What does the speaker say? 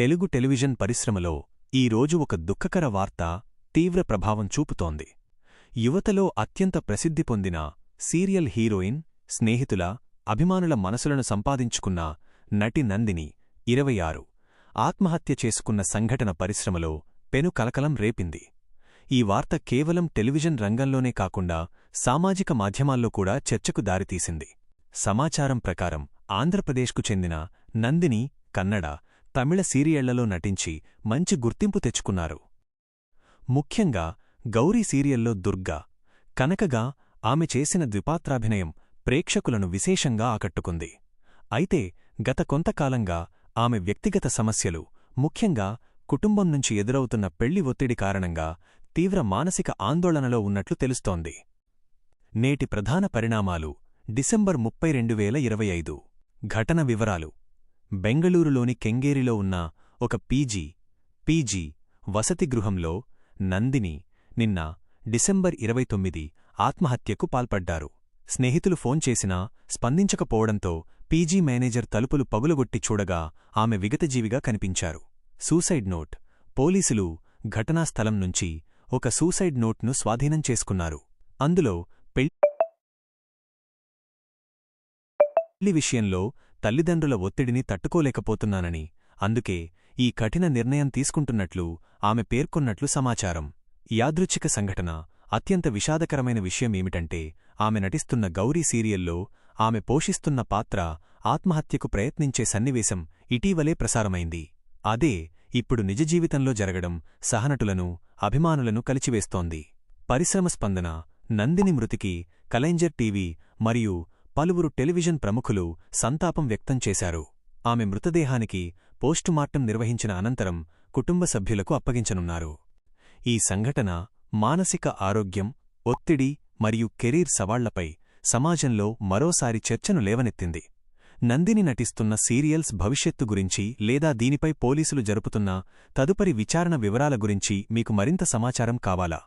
Telugu television పరిశ్రమలో ఈరోజు ఒక దుఃఖకర వార్త తీవ్ర ప్రభావం చూపుతోంది. యువతలో అత్యంత ప్రసిద్ధి పొందిన సీరియల్ హీరోయిన్ స్నేహితుల అభిమానుల మనసులను సంపాదించుకున్న నటి నందిని ఇరవై ఆరు. ఆత్మహత్య చేసుకున్న సంఘటన పరిశ్రమలో పెను కలకలం రేపింది. ఈ వార్త కేవలం టెలివిజన్ రంగంలోనే కాకుండా సామాజిక మాధ్యమాల్లో కూడా చర్చకు దారితీసింది. సమాచారం ప్రకారం ఆంధ్రప్రదేశ్కు చెందిన నందిని కన్నడ తమిళ సీరియళ్ళలో నటించి మంచి గుర్తింపు తెచ్చుకున్నారు. ముఖ్యంగా గౌరీ సీరియల్లో దుర్గా కనకగా ఆమె చేసిన ద్విపాత్రాభినయం ప్రేక్షకులను విశేషంగా ఆకట్టుకుంది. అయితే గత కొంతకాలంగా ఆమె వ్యక్తిగత సమస్యలు ముఖ్యంగా కుటుంబం నుంచి ఎదురవుతున్న పెళ్ళి ఒత్తిడి కారణంగా తీవ్ర మానసిక ఆందోళనలో ఉన్నట్లు తెలుస్తోంది. నేటి ప్రధాన పరిణామాలు డిసెంబర్ ముప్పై రెండు వేల ఇరవై ఐదు. ఘటన వివరాలు. బెంగళూరులోని కెంగేరిలో ఉన్న ఒక పీజీ పీజీ వసతి గృహంలో నందిని నిన్న డిసెంబర్ ఇరవై తొమ్మిది ఆత్మహత్యకు పాల్పడ్డారు. స్నేహితులు ఫోన్ చేసినా స్పందించకపోవడంతో పీజీ మేనేజర్ తలుపులు పగులగొట్టి చూడగా ఆమె విగతజీవిగా కనిపించారు. సూసైడ్ నోట్ పోలీసులు ఘటనా స్థలం నుంచి ఒక సూసైడ్ నోట్ను స్వాధీనం చేసుకున్నారు. అందులో పెళ్ళి విషయంలో తల్లిదండ్రుల ఒత్తిడిని తట్టుకోలేకపోతున్నానని అందుకే ఈ కఠిన నిర్ణయం తీసుకుంటున్నట్లు ఆమె పేర్కొన్నట్లు సమాచారం. యాదృచ్ఛిక సంఘటన అత్యంత విషాదకరమైన విషయమేమిటంటే ఆమె నటిస్తున్న గౌరీ సీరియల్లో ఆమె పోషిస్తున్న పాత్ర ఆత్మహత్యకు ప్రయత్నించే సన్నివేశం ఇటీవలే ప్రసారమైంది. అదే ఇప్పుడు నిజజీవితంలో జరగడం సహనటులను అభిమానులను కలిచివేస్తోంది. పరిశ్రమ స్పందన నందిని మృతికి కలెంజర్ టీవీ మరియు పలువురు టెలివిజన్ ప్రముఖులు సంతాపం వ్యక్తం చేశారు. ఆమె మృతదేహానికి పోస్టుమార్టం నిర్వహించిన అనంతరం కుటుంబ సభ్యులకు అప్పగించనున్నారు. ఈ సంఘటన మానసిక ఆరోగ్యం ఒత్తిడి మరియు కెరీర్ సవాళ్ళపై సమాజంలో మరోసారి చర్చను లేవనెత్తింది. నందిని నటిస్తున్న సీరియల్స్ భవిష్యత్తు గురించి లేదా దీనిపై పోలీసులు జరుపుతున్న తదుపరి విచారణ వివరాల గురించి మీకు మరింత సమాచారం కావాలా?